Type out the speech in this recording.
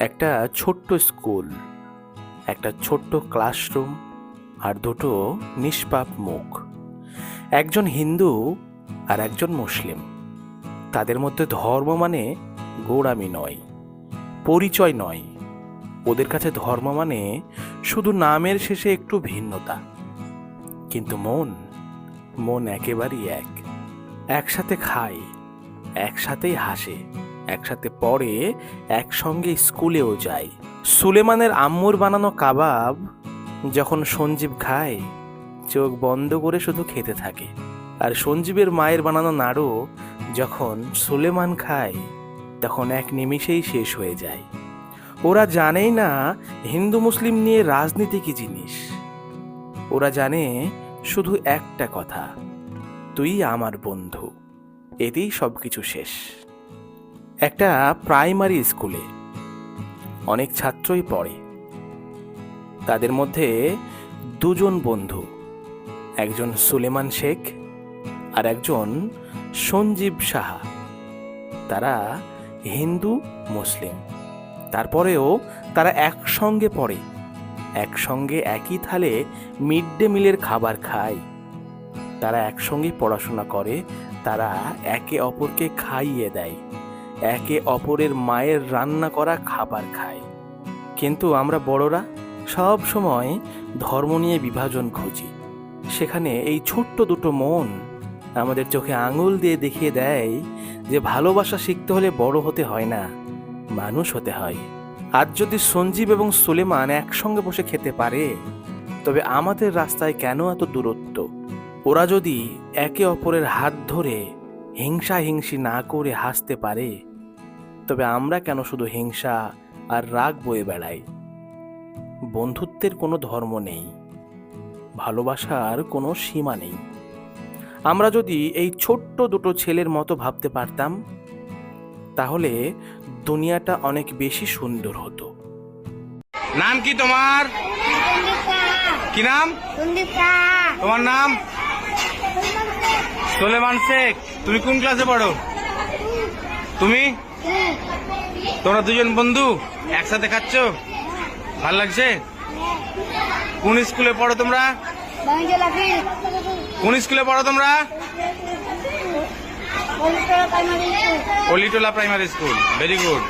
একটা ছোট্ট স্কুল, একটা ছোট্ট ক্লাসরুম আর দুটো নিষ্পাপ মুখ। একজন হিন্দু আর একজন মুসলিম। তাদের মধ্যে ধর্ম মানে গোড়ামি নয়, পরিচয় নয়। ওদের কাছে ধর্ম মানে শুধু নামের শেষে একটু ভিন্নতা। কিন্তু মন মন একেবারেই এক। একসাথে খায়, একসাথেই হাসে। একসাথে পড়ে একসঙ্গে স্কুলেও যায়। সুলেমানের আম্মুর বানানো কাবাব যখন সঞ্জীব খায়, চোখ বন্ধ করে শুধু খেতে থাকে। আর সঞ্জীবের মায়ের বানানো নাড়ু যখন সুলেমান খায়, তখন এক নিমিষেই শেষ হয়ে যায়। ওরা জানেই না হিন্দু মুসলিম নিয়ে রাজনীতি কি জিনিস। ওরা জানে শুধু একটা কথা, তুই আমার বন্ধু। এতেই সব কিছু শেষ। একটা প্রাইমারি স্কুলে। অনেক ছাত্রই পড়ে। তাদের মধ্যে দুজন বন্ধু, একজন সুলেমান শেখ আর একজন সঞ্জীব সাহা। তারা হিন্দু, মুসলিম। তারপরেও তারা একসঙ্গে পড়ে, একসঙ্গে একই থালে মিড ডে মিলের খাবার খায়। তারা একসঙ্গে পড়াশোনা করে, তারা একে অপরকে খাইয়ে দেয়। একে অপরের মায়ের রান্না করা খাবার খায়। কিন্তু আমরা বড়রা সব সময় ধর্ম নিয়ে বিভাজন খুঁজি। সেখানে এই ছোট্ট দুটো মন আমাদের চোখে আঙুল দিয়ে দেখিয়ে দেয় যে ভালোবাসা শিখতে হলে বড় হতে হয় না, মানুষ হতে হয়। আজ যদি সঞ্জীব এবং সুলেমান একসঙ্গে বসে খেতে পারে, তবে আমাদের রাস্তায় কেন এত দূরত্ব? ওরা যদি একে অপরের হাত ধরে হিংসা হিংসি না করে হাসতে পারে তবে আমরা কেন শুধু হিংসা আর রাগ বয়ে বেড়াই? বন্ধুত্বের কোনো ধর্ম নেই। ভালোবাসার কোনো সীমা নেই। আমরা যদি এই ছোট্ট দুটো ছেলের মতো ভাবতে পারতাম তাহলে দুনিয়াটা অনেক বেশি সুন্দর হতো। নাম কি তোমার? কি নাম? তোমার নাম? সোলেমান শেখ। তুমি কোন ক্লাসে পড়ো? তুমি? তোমরা দুজন বন্ধু একসাথে খাচ্ছ? ভালো লাগছে? কোন স্কুলে পড়ো তোমরা? কোন স্কুলে পড়ো তোমরা? Olitola primary school very good